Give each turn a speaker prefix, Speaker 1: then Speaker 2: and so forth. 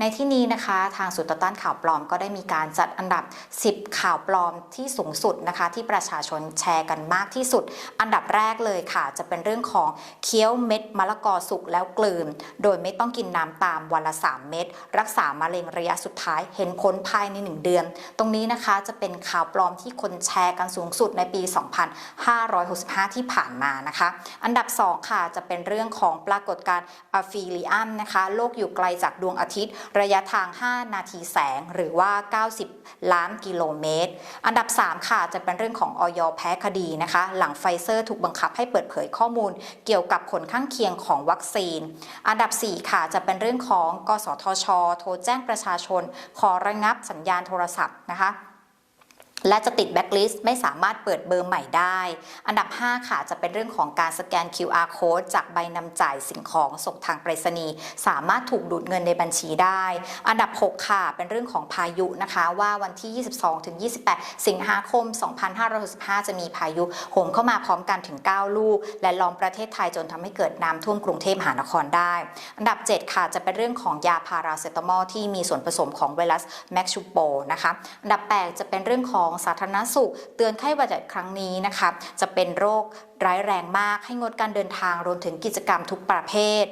Speaker 1: ในที่นี้นะคะทางศูนย์ต่อต้านข่าวปลอมก็ได้มีการจัดอันดับ 10 ข่าวปลอมที่สูงสุดนะคะ ที่ประชาชนแชร์กันมากที่สุด อันดับแรกเลยค่ะ จะเป็นเรื่องของเคี้ยวเม็ดมะละกอสุกแล้วกลืน โดยไม่ต้องกินน้ำตามวันละ 3 เม็ดรักษามะเร็งระยะสุดท้ายเห็นผลภายใน 1 เดือน ตรงนี้นะคะจะเป็นข่าวปลอมที่คนแชร์กันสูงสุดในปี 2565 ที่ผ่านมานะคะ อันดับ 2 ค่ะจะเป็นเรื่องของปรากฏการณ์อะฟิลิอัมนะคะโลกอยู่ไกลจากดวงอาทิตย์ระยะทาง 5 นาทีแสงหรือว่า 90 ล้านกิโลเมตร อันดับ 3 ค่ะจะเป็นเรื่องของออยแพ้คดีนะคะ หลังไฟเซอร์ถูกบังคับให้เปิดเผยข้อมูล เกี่ยวกับผลข้างเคียงของวัคซีน อันดับ 4 ค่ะจะเป็นเรื่องของ กสทช โทรแจ้งประชาชน ขอระงับสัญญาณโทรศัพท์นะคะ และจะติดแบ็คลิสต์ไม่สามารถเปิดเบอร์ใหม่ได้ อันดับ 5 ค่ะ จะเป็นเรื่องของการสแกน QR code จากใบนำจ่ายสิ่งของส่งทางไปรษณีย์สามารถถูกดูดเงินในบัญชีได้ อันดับ 6 ค่ะ เป็นเรื่องของพายุนะคะ ว่าวันที่ 22 ถึง 28 สิงหาคม 2565 จะมีพายุโหมเข้ามาพร้อมกันถึง 9 ลูก และล้อมประเทศไทยจนทำให้เกิดน้ำท่วมกรุงเทพมหานครได้ อันดับ 7 ค่ะ จะเป็นเรื่องของยาพาราเซตามอลที่มีส่วนผสมของไวรัสแมกชูโปนะคะ อันดับ 8 จะเป็นเรื่องของของสาธารณสุข เตือนไข้หวัดใหญ่ครั้งนี้นะคะจะเป็นโรคร้ายแรงมากให้งดการเดินทางรวมถึงกิจกรรมทุกประเภท